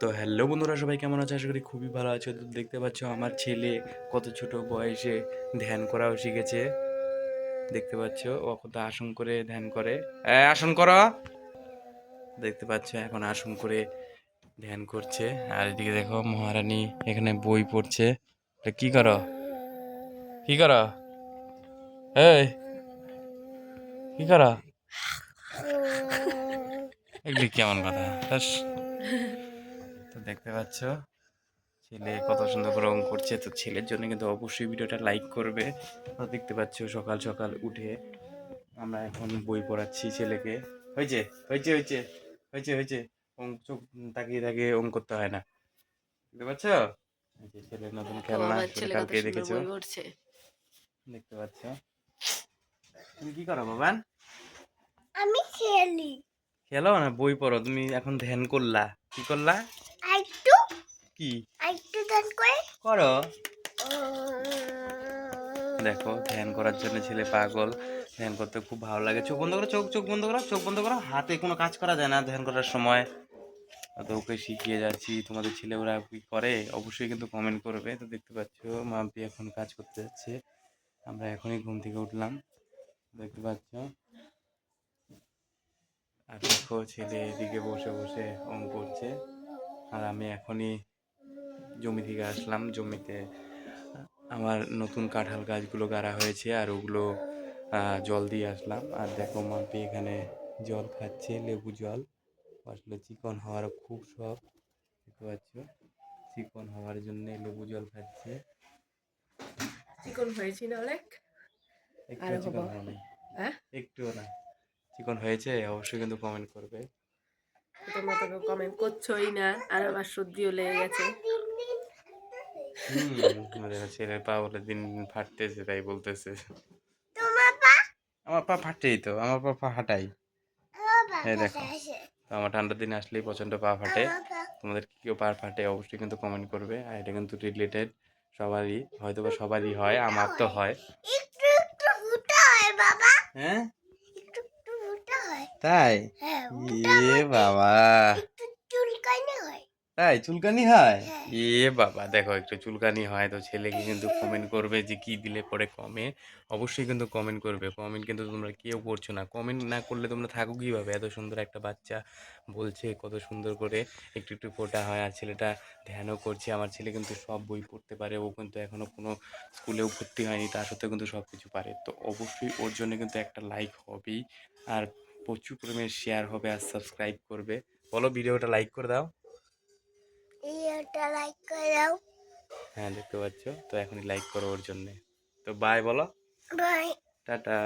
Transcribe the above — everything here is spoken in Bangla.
তো হ্যালো বন্ধুরা, সবাই কেমন আছে? আশা করি খুবই ভালো আছো। তো দেখতে পাচ্ছ আমার ছেলে কত ছোট বয়সে ধ্যান করাও শিখেছে। দেখতে পাচ্ছ, ও কত আসন করে ধ্যান করে। আসন কর। দেখতে পাচ্ছ, এখন আসন করে ধ্যান করছে। আর এদিকে দেখো, মহারানী এখানে বই পড়ছে। কি করো? কি করো? কি করো? এগুলি কেমন কথা? তো দেখতে পাচ্ছ ছেলে কত সুন্দর করে অঙ্ক করছে। তো ছেলের জন্য কিন্তু অবশ্যই ভিডিওটা লাইক করবে। তো দেখতে পাচ্ছ সকাল সকাল উঠে আমরা এখন বই পড়াচ্ছি ছেলেকে। হয়েছে হয়েছে হয়েছে হয়েছে হয়েছে। অঙ্ক চোখ তাকিয়ে তাকিয়ে অঙ্ক করতে হয় না। দেখতে পাচ্ছ? এই ছেলের নতুন খেলনা কালকে দেখেছ? দেখতে পাচ্ছ। তুমি কি করো বাবান? আমি খেলি। খেলো না বই পড়ো? তুমি এখন ধ্যান করলা। কি করলা? আরেকটু? কি? আরেকটু দান করে? করো। দেখো ধ্যান করার জন্য ছেলে পাগল। ধ্যান করতে খুব ভালো লাগে। চোখ বন্ধ করো চোখ চোখ বন্ধ করো চোখ বন্ধ করো। হাতে কোনো কাজ করা যায় না ধ্যান করার সময়। তো ওকে শিখিয়ে যাচ্ছি তোমাদের ছেলে ওরা কি করে? অবশ্যই কিন্তু কমেন্ট করবে। তো দেখতে পাচ্ছ মাম্পি এখন কাজ করতে যাচ্ছে। আমরা এখনই ঘুম থেকে উঠলাম। দেখতে পাচ্ছ? আর দেখো ছেলে এদিকে বসে বসে অঙ্ক করছে। আর আমি এখনই জমি থেকে আসলাম। জমিতে আমার নতুন কাঁঠাল গাছগুলো গাড়া হয়েছে আর ওগুলো জল দিয়ে আসলাম। আর দেখো মাপি এখানে জল খাচ্ছে লেবু জল। আসলে চিকন হওয়ার খুব শখ দেখতে পাচ্ছ? চিকন হওয়ার জন্য লেবু জল খাচ্ছে। চিকন হয়েছি না অনেক? একটু চিকন হয়নি। হ্যাঁ? একটুও না। চিকন হয়েছে অবশ্যই কিন্তু কমেন্ট করবে। তোমরা তো কমেন্ট করছোই না আর আমার সর্দিও লেগে গেছে। হুম ছেলের পা বলে দিন দিন ফাটতেছে তাই বলতেছে। তোমার পা? আমার পা ফাটেই তো আমার পা পা পা এই দেখো। তো আমার ঠান্ডার দিন আসলেই প্রচণ্ড পা ফাটে। তোমাদের কি কেউ পা ফাটে অবশ্যই কিন্তু কমেন্ট করবে আর এটা কিন্তু রিলেটেড সবারই হয়তো বা সবারই হয় আমার তো হয়। একটু একটু ফুটা হয় বাবা হ্যাঁ একটু একটু ফুটা হয় তাই? হ্যাঁ এ বাবা। তাই? চুলকানি হয়? হ্যাঁ। এ বাবা দেখো একটু চুলকানি হয় তো ছেলেকে কিন্তু কমেন্ট করবে যে কি দিলে পরে কমে অবশ্যই কিন্তু কমেন্ট করবে। কমেন্ট কিন্তু তোমরা কেউ করছ না। কমেন্ট না করলে তোমরা থাকো কীভাবে? এত সুন্দর একটা বাচ্চা বলছে কত সুন্দর করে একটু একটু ফোটা হয়। আর ছেলেটা ধ্যানও করছে। আমার ছেলে কিন্তু সব বই পড়তে পারে। ও কিন্তু এখনও কোনো স্কুলেও ভর্তি হয়নি। তার সত্ত্বেও কিন্তু সব কিছু পারে। তো অবশ্যই ওর জন্য কিন্তু একটা লাইক হবেই। আর প্রচুর পরিমাণে শেয়ার হবে আর সাবস্ক্রাইব করবে। বলো ভিডিওটা লাইক করে দাও। ভিডিওটা লাইক করে দাও। হ্যাঁ দেখতে পাচ্ছ? তো এখনই লাইক করো ওর জন্যে। তো বাই বলো। Bye tata.